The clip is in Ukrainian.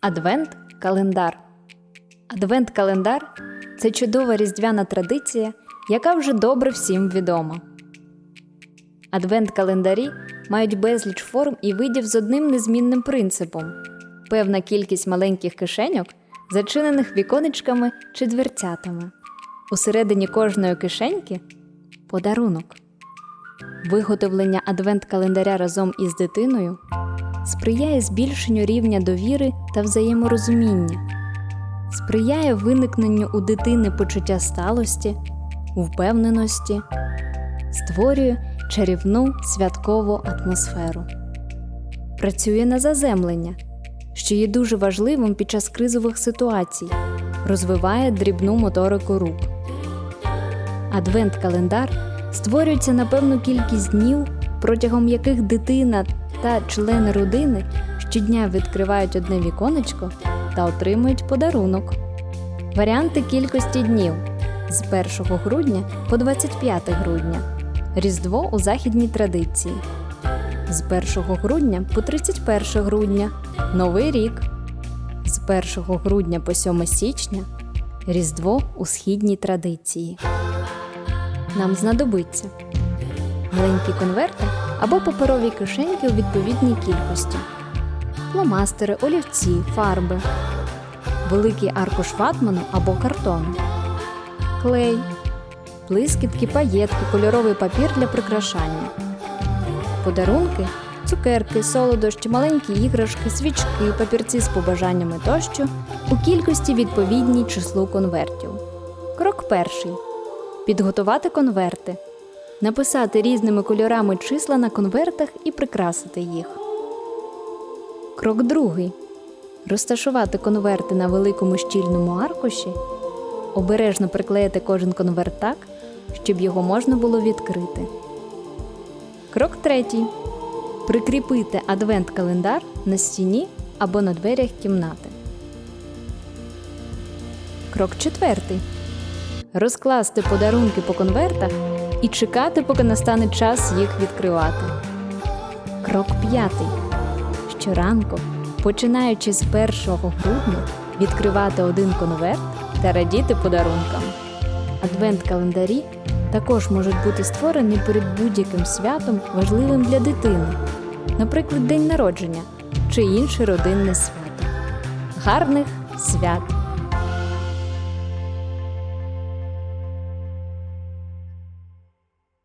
Адвент-календар. Адвент-календар це чудова різдвяна традиція, яка вже добре всім відома. Адвент-календарі мають безліч форм і видів з одним незмінним принципом певна кількість маленьких кишеньок, зачинених віконечками чи дверцятами. Усередині кожної кишеньки подарунок. Виготовлення адвент-календаря разом із дитиною сприяє збільшенню рівня довіри та взаєморозуміння, сприяє виникненню у дитини почуття сталості, впевненості, створює чарівну святкову атмосферу, працює на заземлення, що є дуже важливим під час кризових ситуацій, розвиває дрібну моторику рук. Адвент-календар створюється на певну кількість днів, протягом яких дитина та члени родини щодня відкривають одне віконечко та отримують подарунок. Варіанти кількості днів з 1 грудня по 25 грудня. Різдво у західній традиції. З 1 грудня по 31 грудня Новий рік. З 1 грудня по 7 січня Різдво у східній традиції. Нам знадобиться маленькі конверти або паперові кишеньки у відповідній кількості, фломастери, олівці, фарби, великий аркуш ватману або картону, клей, блискітки, паєтки, кольоровий папір для прикрашання, подарунки, цукерки, солодощі, маленькі іграшки, свічки, папірці з побажаннями тощо у кількості відповідній числу конвертів. Крок перший. Підготувати конверти. Написати різними кольорами числа на конвертах і прикрасити їх. Крок другий. Розташувати конверти на великому щільному аркуші. Обережно приклеїти кожен конверт так, щоб його можна було відкрити. Крок третій. Прикріпити адвент-календар на стіні або на дверях кімнати. Крок четвертий розкласти подарунки по конвертах і чекати, поки настане час їх відкривати. Крок п'ятий. Щоранку, починаючи з 1 грудня, відкривати один конверт та радіти подарункам. Адвент-календарі також можуть бути створені перед будь-яким святом, важливим для дитини, наприклад, день народження чи інше родинне свято. Гарних свят!